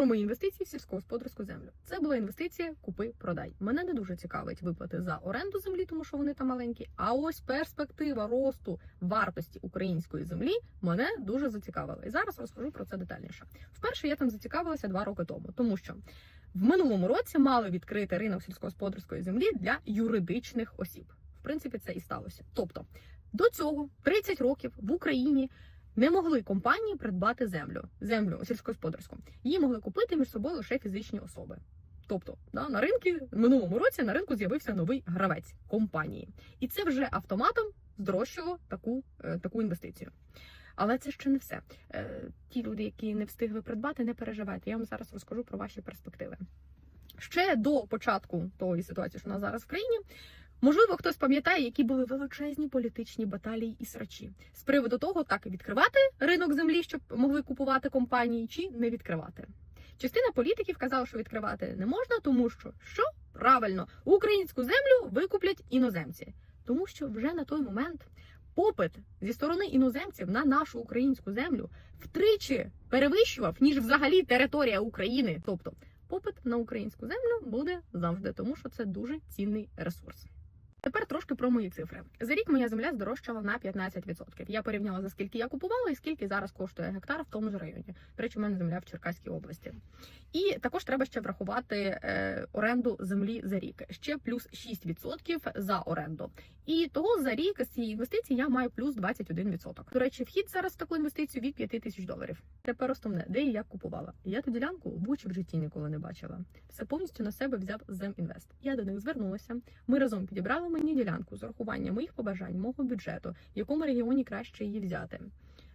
Про мої інвестиції в сільськогосподарську землю. Це була інвестиція купи-продай. Мене не дуже цікавить виплати за оренду землі, тому що вони там маленькі. А ось перспектива росту вартості української землі мене дуже зацікавила. І зараз розкажу про це детальніше. Вперше я там зацікавилася два роки тому, тому що в минулому році мали відкрити ринок сільськогосподарської землі для юридичних осіб. В принципі, це і сталося. Тобто до цього 30 років в Україні не могли компанії придбати землю, землю сільськогосподарську. Її могли купити між собою лише фізичні особи. Тобто, да, на ринку минулому році на ринку з'явився новий гравець компанії, і це вже автоматом здорожчало таку, е, таку інвестицію. Але це ще не все. Е, Ті люди, які не встигли придбати, не переживайте. Я вам зараз розкажу про ваші перспективи. Ще до початку тої ситуації, що у нас зараз в країні, можливо, хтось пам'ятає, які були величезні політичні баталії і срачі з приводу того, так відкривати ринок землі, щоб могли купувати компанії, чи не відкривати. Частина політиків казала, що відкривати не можна, тому що що правильно українську землю викуплять іноземці, тому що вже на той момент попит зі сторони іноземців на нашу українську землю втричі перевищував ніж взагалі територія України. Тобто попит на українську землю буде завжди, тому що це дуже цінний ресурс. Тепер трошки про мої цифри. За рік моя земля здорожчала на 15%. Я порівняла за скільки я купувала і скільки зараз коштує гектар в тому ж районі. До речі, у мене земля в Черкаській області. І також треба ще врахувати е, оренду землі за рік. Ще плюс 6% за оренду. І того за рік з цієї інвестиції я маю плюс 21%. До речі, вхід зараз в таку інвестицію від 5 тисяч доларів. Тепер основне, де і як купувала. Я ту ділянку в очі в житті ніколи не бачила. Все повністю на себе взяв Земінвест. Я до них звернулася. Ми разом підібрали мені ділянку з урахуванням моїх побажань, мого бюджету, в якому регіоні краще її взяти.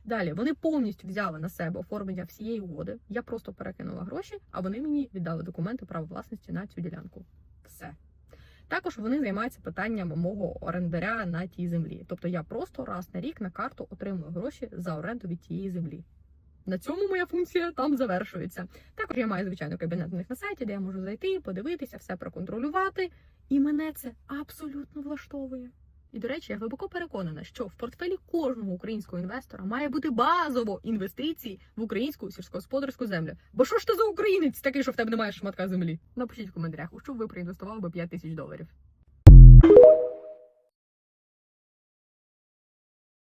Далі вони повністю взяли на себе оформлення всієї угоди. Я просто перекинула гроші, а вони мені віддали документи права власності на цю ділянку. Все. Також вони займаються питанням мого орендаря на тій землі. Тобто я просто раз на рік на карту отримую гроші за оренду від тієї землі. На цьому моя функція там завершується. Також я маю звичайно кабінет у них на сайті, де я можу зайти, подивитися, все проконтролювати. І мене це абсолютно влаштовує. І до речі, я глибоко переконана, що в портфелі кожного українського інвестора має бути базово інвестиції в українську сільськогосподарську землю. Бо що ж ти за українець такий, що в тебе немає шматка землі? Напишіть в коментарях, у що ви проінвестували би 5 тисяч доларів.